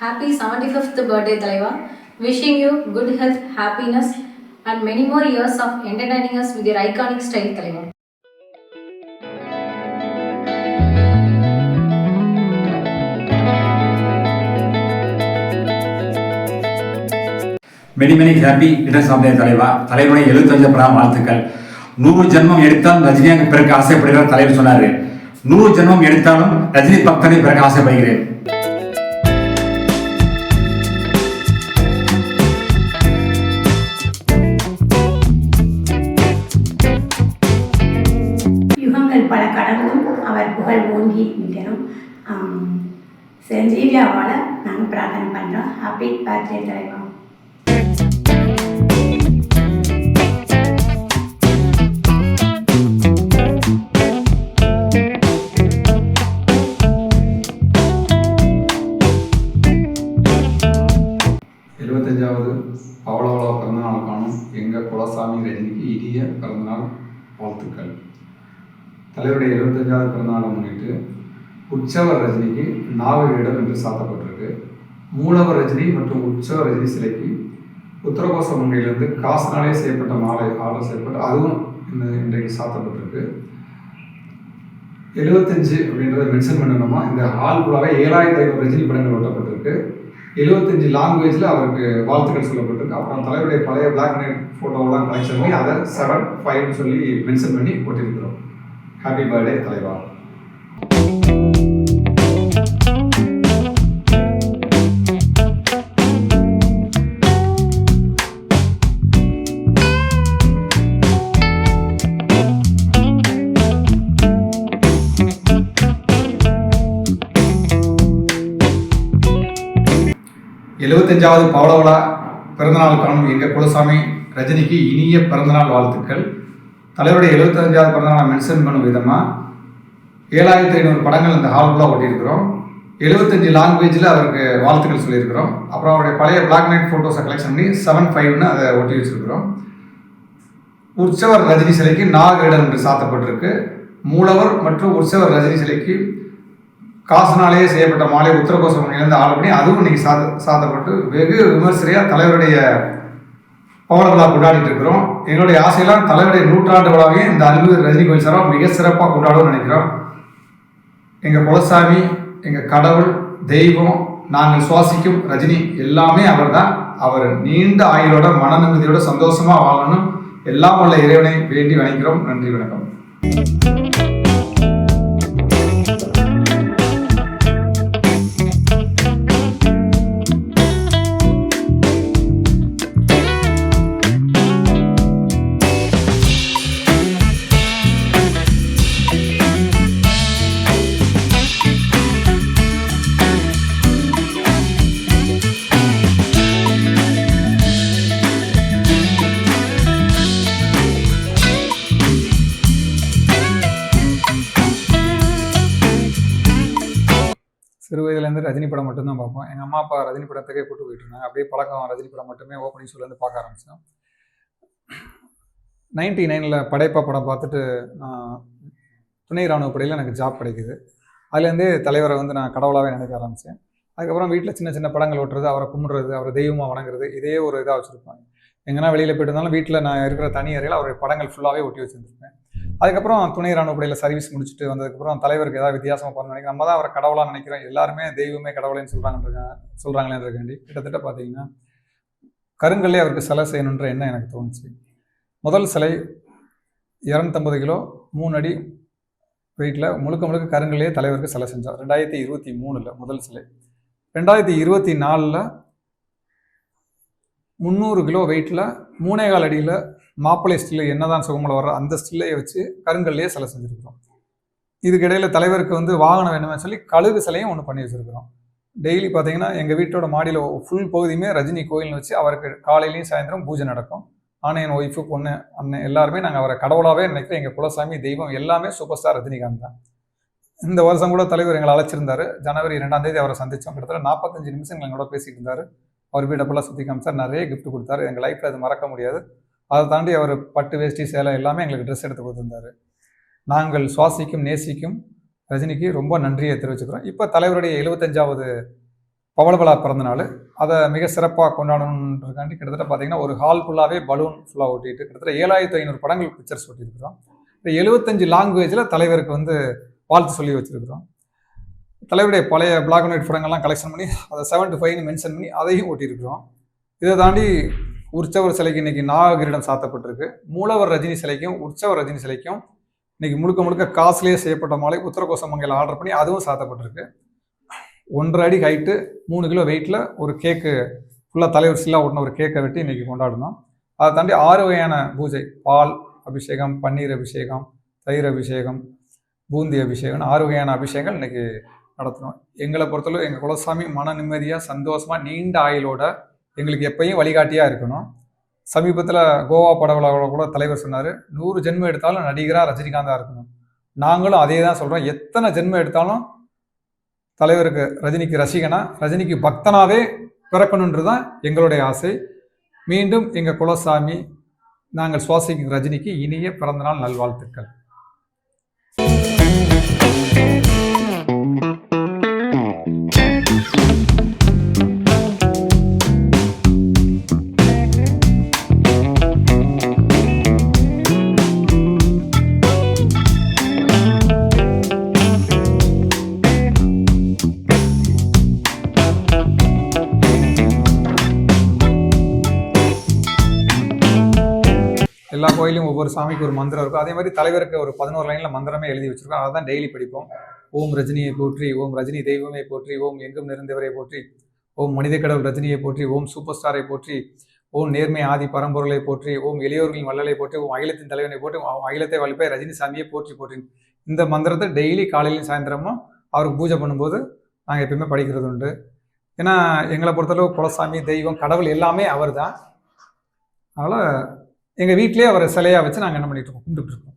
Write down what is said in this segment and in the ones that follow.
Happy seventy fifth birthday தலைவா wishing you good health happiness and many more years of entertaining us with iconic style தலைவா many many happy இடசாமிய தலைவா தலைவனை எழுபத்தஞ்சு படம் வாழ்த்துக்கள். நூறு ஜென்மம் எடுத்தால் ரஜினியாக பிறக்க ஆசைப்படுகிறார் தலைவர் சொன்னார். நூறு ஜென்மம் எடுத்தாலும் ரஜினி பக்தனை பிறக்க ஆசைப்படுகிறேன். அவர் ஓங்கி நிற்கணும் ஆம், நாங்கள் பிரார்த்தனை பண்ணுறோம் ஹாப்பி பர்த்டே தலைவா. தலைவருடைய எழுபத்தஞ்சாவது பிறந்தநாளை முன்னிட்டு உற்சவர் ரஜினிக்கு நாகவீடம் என்று சாத்தப்பட்டிருக்கு. மூலவர் ரஜினி மற்றும் உற்சவ ரஜினி சிலைக்கு உத்தரகோச மங்கையிலிருந்து காசினாலே செய்யப்பட்ட மாலை ஆர்டர் செய்யப்பட்டு அதுவும் இந்த இன்றைக்கு சாத்தப்பட்டிருக்கு. எழுபத்தஞ்சு அப்படின்றத மென்ஷன் பண்ணணுமா? இந்த ஹால் ஃபுல்லாகவே ஏழாயிரத்தி ஐநூறு ரஜினி படங்கள் ஒட்டப்பட்டிருக்கு. எழுபத்தஞ்சு லாங்குவேஜில் அவருக்கு வாழ்த்துக்கள் சொல்லப்பட்டிருக்கு. அப்புறம் தலைவருடைய பழைய பிளாக் அண்ட் ஒயிட் ஃபோட்டோவெல்லாம் கலெக்ஷன் பண்ணி அதை செவன் ஃபைவ்னு சொல்லி மென்ஷன் பண்ணி போட்டிருக்கிறோம் ஹாப்பி பர்த்டே தலைவா. எழுபத்தஞ்சாவது பவளவளா பிறந்தநாள் காணும் எங்கள் குலசாமி ரஜினிக்கு இனிய பிறந்தநாள் வாழ்த்துக்கள். தலைவருடைய எழுபத்தஞ்சாவது பிறந்தநாளை மென்ஷன் பண்ணும் விதமாக ஏழாயிரத்தி ஐநூறு படங்கள் இந்த ஹால் ஃபுல்லாக ஒட்டியிருக்கிறோம். எழுபத்தஞ்சு லாங்குவேஜில் அவருக்கு வாழ்த்துக்கள் சொல்லியிருக்கிறோம். அப்புறம் அவருடைய பழைய பிளாக் நைட் ஃபோட்டோஸை கலெக்ஷன் பண்ணி செவன் ஃபைவ்னு அதை ஒட்டி வச்சிருக்கிறோம். உற்சவர் ரஜினி சிலைக்கு நாகரிடம் என்று சாத்தப்பட்டிருக்கு. மூலவர் மற்றும் உற்சவர் ரஜினி சிலைக்கு காசுனாலேயே செய்யப்பட்ட மாலை உத்தரகோசம் மணிலேருந்து ஆள் பண்ணி அதுவும் இன்னைக்கு சாத்த சாத்தப்பட்டு வெகு விமர்சனையாக தலைவருடைய பவள விழா கொண்டாடிட்டு இருக்கிறோம். எங்களுடைய ஆசையெல்லாம் தலைவருடைய நூற்றாண்டு விழாவையும் இந்த அன்பு ரஜினி கோயில் சாரம் மிக சிறப்பாக கொண்டாடுவோம்னு நினைக்கிறோம். எங்கள் குலசாமி எங்கள் கடவுள் தெய்வம் நாங்கள் சுவாசிக்கும் ரஜினி எல்லாமே அவர்தான். அவர் நீண்ட ஆயுளோட மன நிம்மதியோட சந்தோஷமாக வாழணும் எல்லாம் உள்ள இறைவனை வேண்டி வணங்குகிறோம் நன்றி வணக்கம். ரஜினி படம் மட்டும்தான் பார்ப்போம். எங்கள் அம்மா அப்பா ரஜினி படத்துக்கே கூட்டு போயிட்டு இருந்தாங்க அப்படியே பழக்கம் ரஜினி படம் மட்டுமே ஓப்பனிங் ஷோலேருந்து பார்க்க ஆரம்பித்தோம் நைன்டி நைனில் படைப்பா படம் பார்த்துட்டு நான் துணை ராணுவ படையில் எனக்கு ஜாப் கிடைக்குது. அதுலேருந்தே தலைவரை வந்து நான் கடவுளாகவே நினைக்க ஆரம்பித்தேன் அதுக்கப்புறம் வீட்டில் சின்ன சின்ன படங்கள் ஓட்டுறது அவரை கும்பிடுறது அவரை தெய்வமாக வணங்குறது இதே ஒரு இதாக வச்சுருப்பாங்க. எங்கன்னா வெளியில் போயிட்டு இருந்தாலும் வீட்டில் நான் இருக்கிற தனி அறையில் அவருடைய படங்கள் ஃபுல்லாகவே ஒட்டி வச்சுருந்துருப்பேன். அதுக்கப்புறம் துணை ராணுவப்படையில் சர்வீஸ் முடிச்சுட்டு வந்ததுக்கப்புறம் தலைவருக்கு ஏதாவது வித்தியாசமாக பண்ண நினைக்கிறேன். நம்ம தான் அவரை கடவுளாக நினைக்கிறோம். எல்லாருமே தெய்வமே கடவுளேன்னு சொல்கிறாங்க சொல்கிறாங்களேன்றக்காண்டி கிட்டத்தட்ட பார்த்தீங்கன்னா கருங்கல்லே அவருக்கு சிலை செய்யணுன்ற எண்ணம் எனக்கு தோணுச்சு. முதல் சிலை இரநூத்தம்பது கிலோ மூணு அடி வெயிட்டில் முழுக்க முழுக்க கருங்கல்லே தலைவருக்கு சிலை செஞ்சார். ரெண்டாயிரத்தி இருபத்தி மூணில் முதல் சிலை. ரெண்டாயிரத்தி இருபத்தி நாலில் முந்நூறு கிலோ வெயிட்டில் மூணே கால் அடியில் மாப்பிள்ளை ஸ்டில்லு என்னதான் சுகமில் வர்ற அந்த ஸ்டில்லையை வச்சு கருங்கல்லையே சிலை செஞ்சுருக்கிறோம். இதுக்கிடையில் தலைவருக்கு வந்து வாகனம் வேணுமே சொல்லி கழுகு சிலையும் ஒன்று பண்ணி வச்சுருக்கிறோம். டெய்லி பார்த்தீங்கன்னா எங்கள் வீட்டோட மாடியில் ஃபுல் பகுதியுமே ரஜினி கோயில்னு வச்சு அவருக்கு காலையிலையும் சாயந்தரம் பூஜை நடக்கும். ஆனால் என் ஒய்ஃபு பொண்ணு அண்ணன் எல்லாருமே நாங்கள் அவரை கடவுளாகவே நினைக்கிறோம். எங்கள் குலசாமி தெய்வம் எல்லாமே சூப்பர் ஸ்டார் ரஜினிகாந்த் தான். இந்த வருஷம் கூட தலைவர் எங்களை அழைச்சிருந்தாரு. ஜனவரி ரெண்டாம் தேதி அவரை சந்திச்சோம். கிட்டத்தட்ட நாற்பத்தஞ்சு நிமிஷம் எங்களோட பேசிட்டு அவர் அவர் வீடப்பெல்லாம் சுற்றி காமிச்சார். நிறைய கிஃப்ட் கொடுத்தாரு. எங்கள் லைஃப்பில் அது மறக்க முடியாது. அதை தாண்டி அவர் பட்டு வேஷ்டி சேலை எல்லாமே எங்களுக்கு ட்ரெஸ் எடுத்து கொடுத்துருந்தாரு. நாங்கள் சுவாசிக்கும் நேசிக்கும் ரஜினிக்கு ரொம்ப நன்றியை தெரிவிச்சுக்கிறோம். இப்போ தலைவருடைய எழுபத்தஞ்சாவது பவளபலா பிறந்தநாள் அதை மிக சிறப்பாக கொண்டாடணுன்றதுக்காண்டி கிட்டத்தட்ட பார்த்தீங்கன்னா ஒரு ஹால் ஃபுல்லாகவே பலூன் ஃபுல்லாக ஓட்டிட்டு கிட்டத்தட்ட ஏழாயிரத்து ஐநூறு படங்கள் பிக்சர்ஸ் ஓட்டியிருக்கிறோம் இப்போ எழுபத்தஞ்சு லாங்குவேஜில் தலைவருக்கு வந்து வாழ்த்து சொல்லி வச்சுருக்கிறோம். தலைவருடைய பழைய பிளாக் அண்ட் ஒயிட் படங்கள்லாம் கலெக்ஷன் பண்ணி அதை செவன் டு ஃபைவ்னு மென்ஷன் பண்ணி அதையும் ஓட்டியிருக்கிறோம் இதை தாண்டி உற்சவர் சிலைக்கு இன்னைக்கு நாககிரீடம் சாத்தப்பட்டிருக்கு. மூலவர் ரஜினி சிலைக்கும் உற்சவர் ரஜினி சிலைக்கும் இன்னைக்கு முழுக்க முழுக்க காசுலேயே செய்யப்பட்ட மாலை உத்தரகோச மங்கையில் ஆர்டர் பண்ணி அதுவும் சாத்தப்பட்டிருக்கு. ஒன்றரை அடி ஹைட்டு மூணு கிலோ வெயிட்டில் ஒரு கேக்கு ஃபுல்லாக தலைவர் சிலாக ஓட்டின ஒரு கேக்கை வெட்டி இன்றைக்கி கொண்டாடணும் அதை தாண்டி ஆறு வகையான பூஜை பால் அபிஷேகம் பன்னீர் அபிஷேகம் தயிர் அபிஷேகம் பூந்தி அபிஷேகம் ஆறு வகையான அபிஷேகங்கள் இன்றைக்கி நடத்தணும். எங்களை பொறுத்தளவு எங்கள் குலசாமி மன நிம்மதியாக சந்தோஷமாக நீண்ட ஆயுளோட எங்களுக்கு எப்பயும் வழிகாட்டியாக இருக்கணும். சமீபத்தில் கோவா படவிழாவில் கூட தலைவர் சொன்னார் நூறு ஜென்மம் எடுத்தாலும் நடிகராக ரஜினிகாந்தாக இருக்கணும். நாங்களும் அதே தான் சொல்கிறோம் எத்தனை ஜென்மம் எடுத்தாலும் தலைவருக்கு ரஜினிக்கு ரசிகனா ரஜினிக்கு பக்தனாகவே பிறக்கணுன்றது தான் எங்களுடைய ஆசை. மீண்டும் எங்கள் குலசாமி நாங்கள் சுவாசிக்கும் ரஜினிக்கு இனிய பிறந்தநாள் நல்வாழ்த்துக்கள். கோயிலும் ஒவ்வொரு சாமிக்கு ஒரு மந்திரம் இருக்கும். அதே மாதிரி தலைவருக்கு ஒரு பதினோரு லைனில் மந்திரமே எழுதி வச்சிருக்கோம். அதை தான் டெய்லி படிப்போம். ஓம் ரஜினியை போற்றி ஓம் ரஜினி தெய்வமே போற்றி ஓம் எங்கும் நிறைந்தவரை போற்றி ஓம் மனித கடவுள் ரஜினியை போற்றி ஓம் சூப்பர் ஸ்டாரை போற்றி ஓம் நேர்மை ஆதி பரம்பொருளை போற்றி ஓம் எளியோர்களின் வள்ளலை போற்றி ஓம் அகிலத்தின் தலைவனை போற்றி அகிலத்தை வலிப்பை ரஜினி சாமியை போற்றி போற்றி. இந்த மந்திரத்தை டெய்லி காலையிலையும் சாயந்தரமும் அவருக்கு பூஜை பண்ணும்போது நாங்கள் எப்பயுமே படிக்கிறது உண்டு. ஏன்னா எங்களை பொறுத்தளவு குலசாமி தெய்வம் கடவுள் எல்லாமே அவர் தான் அதனால் எங்கள் வீட்டிலேயே அவரை சிலையாக வச்சு நாங்கள் என்ன பண்ணிட்டு இருக்கோம் இருக்கோம்.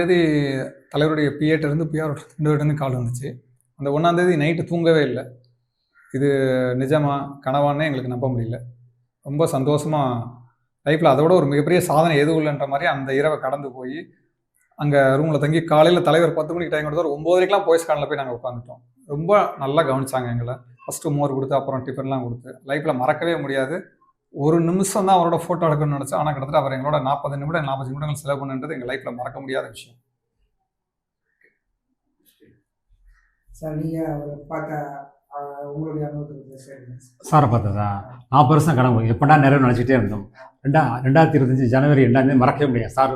ஒன்றாந்தேதி தலைவருடைய பிஏட்ட இருந்து பிஆர் ரெண்டு இருந்து கால் வந்துச்சு. அந்த ஒன்றாந்தேதி நைட்டு தூங்கவே இல்லை. இது நிஜமா கனவானே எங்களுக்கு நம்ப முடியல. ரொம்ப சந்தோஷமாக லைஃப்பில் அதோட ஒரு மிகப்பெரிய சாதனை எதுவும் இல்லைன்ற மாதிரி அந்த இரவை கடந்து போய் அங்கே ரூமில் தங்கி காலையில் தலைவர் பத்து மணிக்கு டைம் கொடுத்தாரு. ஒம்போதரைக்கெலாம் போய்ஸ் கானில் போய் நாங்கள் உட்காந்துட்டோம் ரொம்ப நல்லா கவனிச்சாங்க எங்களை. ஃபஸ்ட்டு மோர் கொடுத்து அப்புறம் டிஃபன்லாம் கொடுத்து. லைஃப்பில் மறக்கவே முடியாது. ஒரு நிமிஷம் தான் அவரோட ஃபோட்டோ எடுக்கணும்னு நினச்சோம் ஆனால் கிட்டத்தட்ட அவர் எங்களோட நாற்பது நிமிடம் நாற்பது நிமிடங்கள் செலவு பண்ணுன்றது எங்கள் லைஃப்பில் மறக்க முடியாத விஷயம். சார் நீங்கள் அவரை பார்த்த உங்களுடைய சாரை. பார்த்ததா? நாற்பது வருஷம் கனவு எப்படா நிறைவு நினச்சிட்டே இருந்தோம். ரெண்டா ரெண்டாயிரத்தி இருபத்தஞ்சி ஜனவரி ரெண்டாம் தேதி மறக்கவே முடியாது. சார்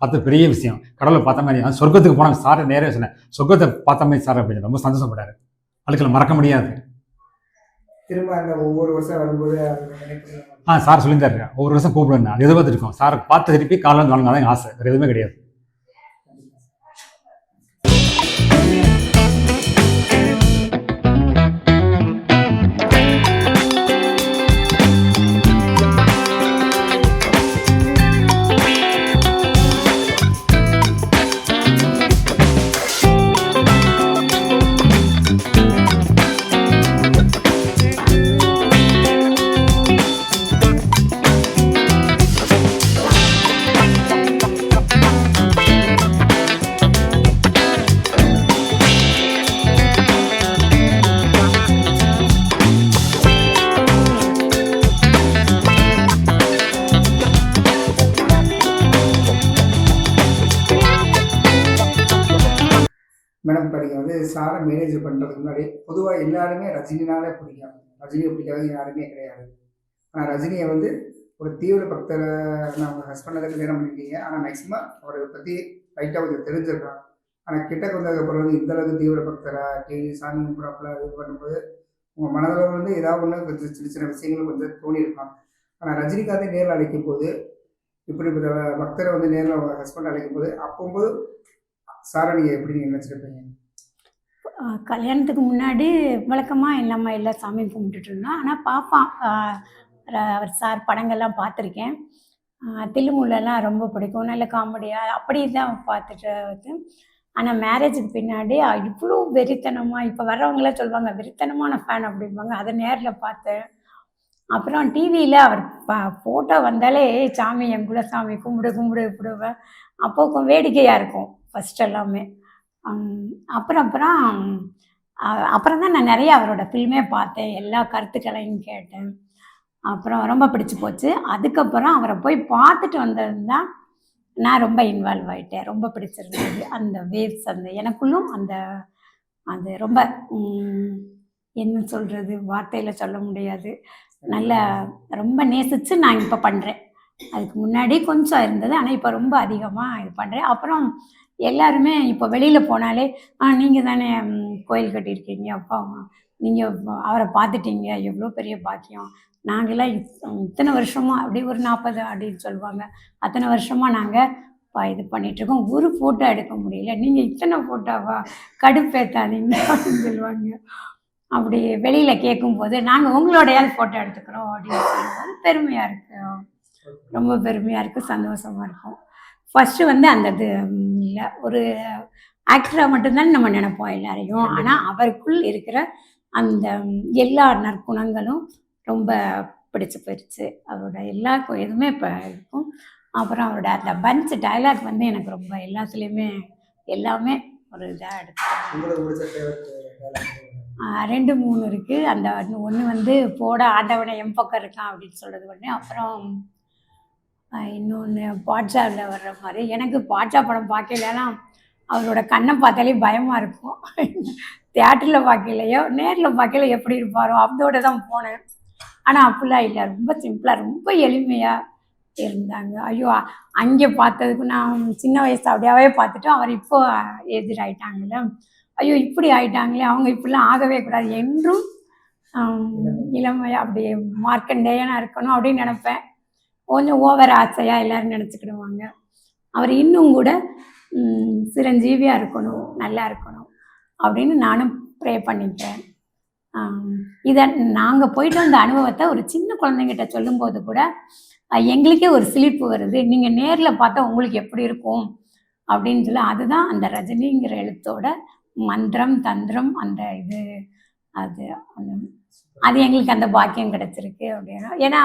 பார்த்த பெரிய விஷயம். கடவுளை பார்த்த மாதிரி சொர்க்கத்துக்கு போனாங்க சார் நேரே சொன்னேன். சொர்க்கத்தை பார்த்த மாதிரி சார் அப்படின்னு ரொம்ப சந்தோஷப்பட்டாரு. வாழ்க்கையில் மறக்க முடியாது. திரும்ப அந்த ஒவ்வொரு வருஷம் வரும்போது ஆ சார் சொல்லியிருந்தாரு. ஒவ்வொரு வருஷம் கூப்பிடுவேன் அது எதிர்பார்த்துருக்கோம் சார் பார்த்து திருப்பி காலையில் வந்து வாங்க ஆசை. வேறு எதுவுமே கிடையாது. எல்லாருமே ரஜினினாலே பிடிக்கும் ரஜினியை பிடிக்காது யாருமே கிடையாது. ஆனால் ரஜினியை வந்து ஒரு தீவிர பக்தரை நான் உங்கள் ஹஸ்பண்டை கல்யாணம் பண்ணியிருக்கீங்க. ஆனால் மேக்ஸிமம் அவரை பற்றி லைட்டாக கொஞ்சம் தெரிஞ்சிருக்கான் ஆனால் கிட்ட வந்ததுக்கப்புறம் வந்து இந்தளவுக்கு தீவிர பக்தரா? டெய்லி சாமி கும்பிட்றாப்புல இது பண்ணும்போது உங்கள் மனதில் வந்து ஏதாவது ஒன்று கொஞ்சம் சின்ன சின்ன விஷயங்கள் கொஞ்சம் தோணியிருக்கலாம். ஆனால் ரஜினிகாந்தை நேரில் அழைக்கும் போது இப்படி பக்தரை வந்து நேரில் உங்கள் ஹஸ்பண்ட் அழைக்கும் போது அப்போம்போது சாரை நீங்கள் எப்படி நீங்கள் நினச்சிருப்பீங்க கல்யாணத்துக்கு முன்னாடி வழக்கமாக நம்ம எல்லாம் சாமியும் கும்பிட்டுட்டு இருந்தோம். ஆனால் பார்ப்பான் அவர் சார் படங்கள்லாம் பார்த்துருக்கேன். தில்லுமுள்ளெல்லாம் ரொம்ப பிடிக்கும். நல்ல காமெடியாக அப்படி தான் பார்த்துட்டு வந்து. ஆனால் மேரேஜுக்கு பின்னாடி இவ்வளோ வெறித்தனமாக இப்போ வர்றவங்களாம் சொல்லுவாங்க வெறித்தனமான ஃபேன் அப்படிம்பாங்க. அதை நேரில் பார்த்தேன். அப்புறம் டிவியில் அவர் ப ஃபோட்டோ வந்தாலே சாமி என் கூட சாமி கும்பிடு கும்பிடு கும்பிடுவேன் அப்போ வேடிக்கையாக இருக்கும் ஃபஸ்ட் எல்லாமே. அப்புறம் அப்புறம் அப்புறம் தான் நான் நிறைய அவரோட ஃபில்மே பார்த்தேன். எல்லா கருத்துக்களையும் கேட்டேன். அப்புறம் ரொம்ப பிடிச்சி போச்சு. அதுக்கப்புறம் அவரை போய் பார்த்துட்டு வந்தது தான் நான் ரொம்ப இன்வால்வ் ஆகிட்டேன் ரொம்ப பிடிச்சிருந்தது. அந்த வேவ்ஸ் அந்த எனக்குள்ளும் அந்த அது ரொம்ப என்ன சொல்கிறது வார்த்தையில் சொல்ல முடியாது. நல்ல ரொம்ப நேசித்து நான் இப்போ பண்ணுறேன் அதுக்கு முன்னாடி கொஞ்சம் இருந்தது. ஆனால் இப்போ ரொம்ப அதிகமாக இது பண்ணுறேன் அப்புறம் எல்லாருமே இப்போ வெளியில் போனாலே ஆ நீங்கள் தானே கோயில் கட்டியிருக்கீங்க அப்பா அம்மா. நீங்கள் அவரை பார்த்துட்டீங்க எவ்வளோ பெரிய பாக்கியம். நாங்களாம் இத்- இத்தனை வருஷமாக அப்படி ஒரு நாற்பது அப்படின்னு சொல்லுவாங்க. அத்தனை வருஷமாக நாங்கள் இது பண்ணிகிட்ருக்கோம் ஒரு ஃபோட்டோ எடுக்க முடியல. நீங்கள் இத்தனை ஃபோட்டோவா கடுப்பேற்றாதீங்க அப்படின்னு சொல்லுவாங்க. அப்படி வெளியில் கேட்கும்போது நாங்கள் உங்களோடையாவது ஃபோட்டோ எடுத்துக்கிறோம் அப்படின்னு சொல்லும்போது பெருமையாக இருக்கு. ரொம்ப பெருமையாக இருக்குது சந்தோஷமாக இருக்கும். ஃபஸ்ட்டு வந்து அந்த இது இல்லை ஒரு ஆக்டராக மட்டும்தான் நம்ம நினைப்போம் எல்லாரையும். ஆனால் அவருக்குள் இருக்கிற அந்த எல்லா நற்குணங்களும் ரொம்ப பிடிச்சு போயிடுச்சு அவரோட எல்லா இதுவுமே இப்போ இருக்கும். அப்புறம் அவரோட அந்த பஞ்ச் டயலாக் வந்து எனக்கு ரொம்ப எல்லாத்துலேயுமே எல்லாமே ஒரு இதாக எடுத்து ரெண்டு மூணு இருக்குது அந்த ஒன்று வந்து போட ஆண்டவனை எம் பக்கம் இருக்கான் அப்படின்னு சொல்கிறது ஒன்று அப்புறம் இன்னொன்று பாட்ஷாவில் வர்ற மாதிரி. எனக்கு பாட்ஷா படம் பார்க்கலன்னா அவரோட கண்ணை பார்த்தாலே பயமாக இருக்கும். தியேட்டரில் பார்க்கலையோ நேரில் பார்க்கல எப்படி இருப்பாரோ அதோட தான் போனேன். ஆனால் அப்படிலாம் இல்லை. ரொம்ப சிம்பிளாக ரொம்ப எளிமையாக இருந்தாங்க. ஐயோ அங்கே பார்த்ததுக்கு நான் சின்ன வயசு அப்படியாவே பார்த்துட்டு அவர் இப்போ எதிராயிட்டாங்கல்ல. ஐயோ இப்படி ஆயிட்டாங்களே அவங்க இப்படிலாம் ஆகவே கூடாது என்றும் இளமையாக அப்படியே மார்க்கண்டேயனாக இருக்கணும் அப்படின்னு நினப்பேன். கொஞ்சம் ஓவர் ஆசையாக எல்லோரும் நினச்சிக்கிடுவாங்க. அவர் இன்னும் கூட சிரஞ்சீவியாக இருக்கணும் நல்லா இருக்கணும் அப்படின்னு நானும் ப்ரே பண்ணிட்டேன். இதை நாங்கள் போயிட்டு வந்த அனுபவத்தை ஒரு சின்ன குழந்தைங்கிட்ட சொல்லும்போது கூட எங்களுக்கே ஒரு சிலிப்பு வருது. நீங்கள் நேரில் பார்த்தா உங்களுக்கு எப்படி இருக்கும்? அப்படின்னு சொல்லி அதுதான் அந்த ரஜினிங்கிற எழுத்தோட மந்திரம் தந்திரம் அந்த இது. அது அது எங்களுக்கு அந்த பாக்கியம் கிடச்சிருக்கு அப்படின்னா. ஏன்னா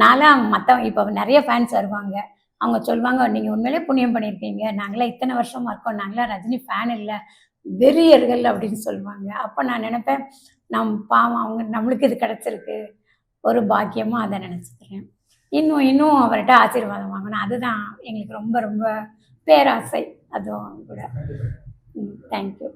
நான்லாம் மற்ற இப்போ நிறைய ஃபேன்ஸ் வருவாங்க. அவங்க சொல்லுவாங்க நீங்கள் உண்மையிலே புண்ணியம் பண்ணியிருக்கீங்க. நாங்களாம் இத்தனை வருஷமாக இருக்கோம். நாங்களாம் ரஜினி ஃபேன் இல்லை. வெறியர்கள் அப்படின்னு சொல்லுவாங்க. அப்போ நான் நினைப்பேன் நம் பாவம் அவங்க நம்மளுக்கு இது கிடச்சிருக்கு. ஒரு பாக்கியமாக அதை நினச்சிக்கிறேன். இன்னும் இன்னும் அவர்கிட்ட ஆசீர்வாதம் வாங்கணும். அதுதான் எங்களுக்கு ரொம்ப ரொம்ப பேராசை. அதுவும் கூட. தேங்க்யூ